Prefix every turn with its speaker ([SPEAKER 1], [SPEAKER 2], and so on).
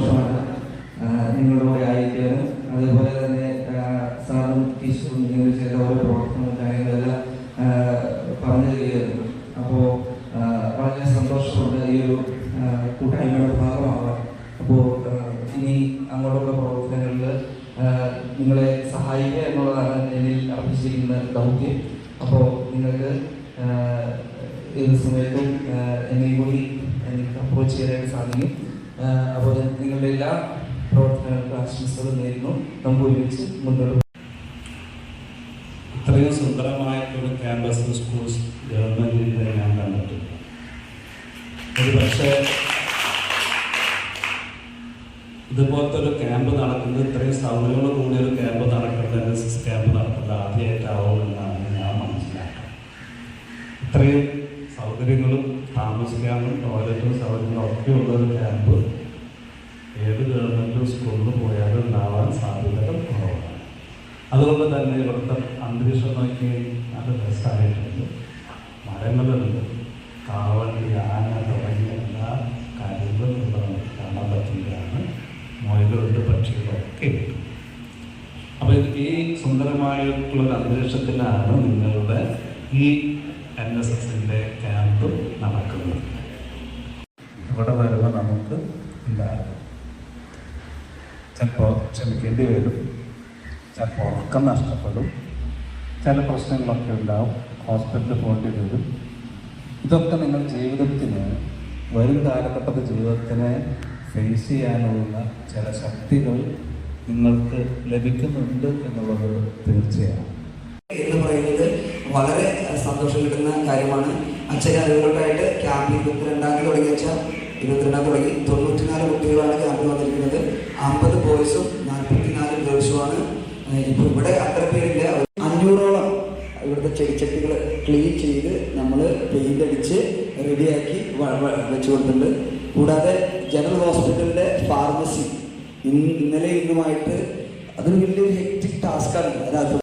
[SPEAKER 1] സന്തോഷമാണ്. നിങ്ങളുടെ കൂടെ അതേപോലെ തന്നെ സാറും ടീച്ചറും നിങ്ങൾ ചെയ്ത ഓരോ പ്രവർത്തനവും കാര്യങ്ങളെല്ലാം പറഞ്ഞു തരികയായിരുന്നു. അപ്പോൾ വളരെ സന്തോഷമുണ്ട് ഈ ഒരു കൂട്ടായ്മയുടെ ഭാഗമാവാൻ അപ്പോൾ ഇനി അങ്ങോട്ടുള്ള പ്രവർത്തനങ്ങളിൽ നിങ്ങളെ സഹായിക്കുക എന്നുള്ളതാണ് എന്നിൽ അർപ്പിച്ചിരിക്കുന്ന ദൗത്യം. അപ്പോൾ നിങ്ങൾക്ക് ഏത് സമയത്തും എന്നെ കൂടി എനിക്ക് അപ്രോച്ച് ചെയ്യാനായിട്ട് സാധിക്കും. അപ്പോൾ നിങ്ങളുടെ എല്ലാ പ്രവർത്തനങ്ങൾക്കും ആശംസകൾ നേരുന്നു. നമുക്ക് ഒരുമിച്ച് മുന്നോട്ട്
[SPEAKER 2] ഇത്രയും സുന്ദരമായിട്ടുള്ള ക്യാമ്പസ് സ്കൂൾസ് ഗവൺമെന്റിൽ ഞാൻ കണ്ടിട്ടില്ല ഒരു പക്ഷേ ഇതുപോലത്തെ ഒരു ക്യാമ്പ് നടക്കുന്നത് ഇത്രയും സൗകര്യങ്ങളോട് കൂടിയ ഒരു ക്യാമ്പ് നടക്കുന്നത് എൻ എസ് എസ് ക്യാമ്പ് നടക്കുന്നത് ആദ്യമായിട്ടാവും എന്നാണ് ഞാൻ മനസ്സിലാക്കുന്നത്. ഇത്രയും സൗകര്യങ്ങളും താമസിക്കാനും ടോയ്ലറ്റും സൗകര്യങ്ങളും ഒക്കെ ഉള്ള ഒരു ക്യാമ്പ് ഏത് ഗവൺമെന്റ് സ്കൂളിൽ പോയാലും ഉണ്ടാവാൻ സാധ്യതകൾ കുറവാണ്. അതുകൊണ്ട് തന്നെ ഇവിടുത്തെ അന്തരീക്ഷം നോക്കി നല്ല രസമായിട്ടുണ്ട്. മരങ്ങളുണ്ട് കാവണ്ടി ആന തുടങ്ങിയ എല്ലാ കാര്യങ്ങളും ഇവിടെ കാണാൻ പറ്റുന്നതാണ്. മുയലുണ്ട് പക്ഷികളൊക്കെ ഉണ്ട്. അപ്പോൾ ഈ സുന്ദരമായിട്ടുള്ളൊരു അന്തരീക്ഷത്തിലാണ് നിങ്ങളുടെ ഈ എൻ എസ് എസിന്റെ ക്യാമ്പ് നടക്കുന്നത്. ഇവിടെ വരുമ്പോൾ നമുക്ക് എന്താണ് ചിലപ്പോൾ ക്ഷമിക്കേണ്ടി വരും. ചിലപ്പോൾ ഉറക്കം നഷ്ടപ്പെടും. ചില പ്രശ്നങ്ങളൊക്കെ ഉണ്ടാവും. ഹോസ്പിറ്റലിൽ പോകേണ്ടി വരും. ഇതൊക്കെ നിങ്ങൾ ജീവിതത്തിന് വരും കാലഘട്ടത്തെ ജീവിതത്തിനെ ഫേസ് ചെയ്യാനുള്ള ചില ശക്തികൾ നിങ്ങൾക്ക് ലഭിക്കുന്നുണ്ട് എന്നുള്ളത് തീർച്ചയാണ്.
[SPEAKER 3] എന്ന് പറയുന്നത് വളരെ സന്തോഷം കിട്ടുന്ന കാര്യമാണ്. അച്ഛൻ അതുകൊണ്ടായിട്ട് ക്യാമ്പ് ഇരുപത്തിരണ്ടാം തീയതി തുടങ്ങി വെച്ചാൽ ഇരുപത്തിരണ്ടാം തുടങ്ങി. തൊണ്ണൂറ്റിനാല് കുട്ടികളാണ് ക്യാമ്പിൽ വന്നിരിക്കുന്നത്. അമ്പത് ബോയ്സും നാൽപ്പത്തിനാല് ഗേൾസുമാണ് ഇപ്പോൾ ഇവിടെ അത്ര പേരില്ല. അഞ്ഞൂറോളം ഇവിടുത്തെ ചെടിച്ചട്ടികൾ ക്ലീൻ ചെയ്ത് നമ്മൾ പെയിന്റ് അടിച്ച് റെഡിയാക്കി വെച്ചു കൊടുത്തിട്ടുണ്ട് കൂടാതെ ജനറൽ ഹോസ്പിറ്റലിന്റെ ഫാർമസി ഇന്ന് ഇന്നലെ ഇന്നുമായിട്ട് അതൊരു വലിയൊരു ഹെക്ടിക് ടാസ്ക്കാണ് അതിനകത്ത്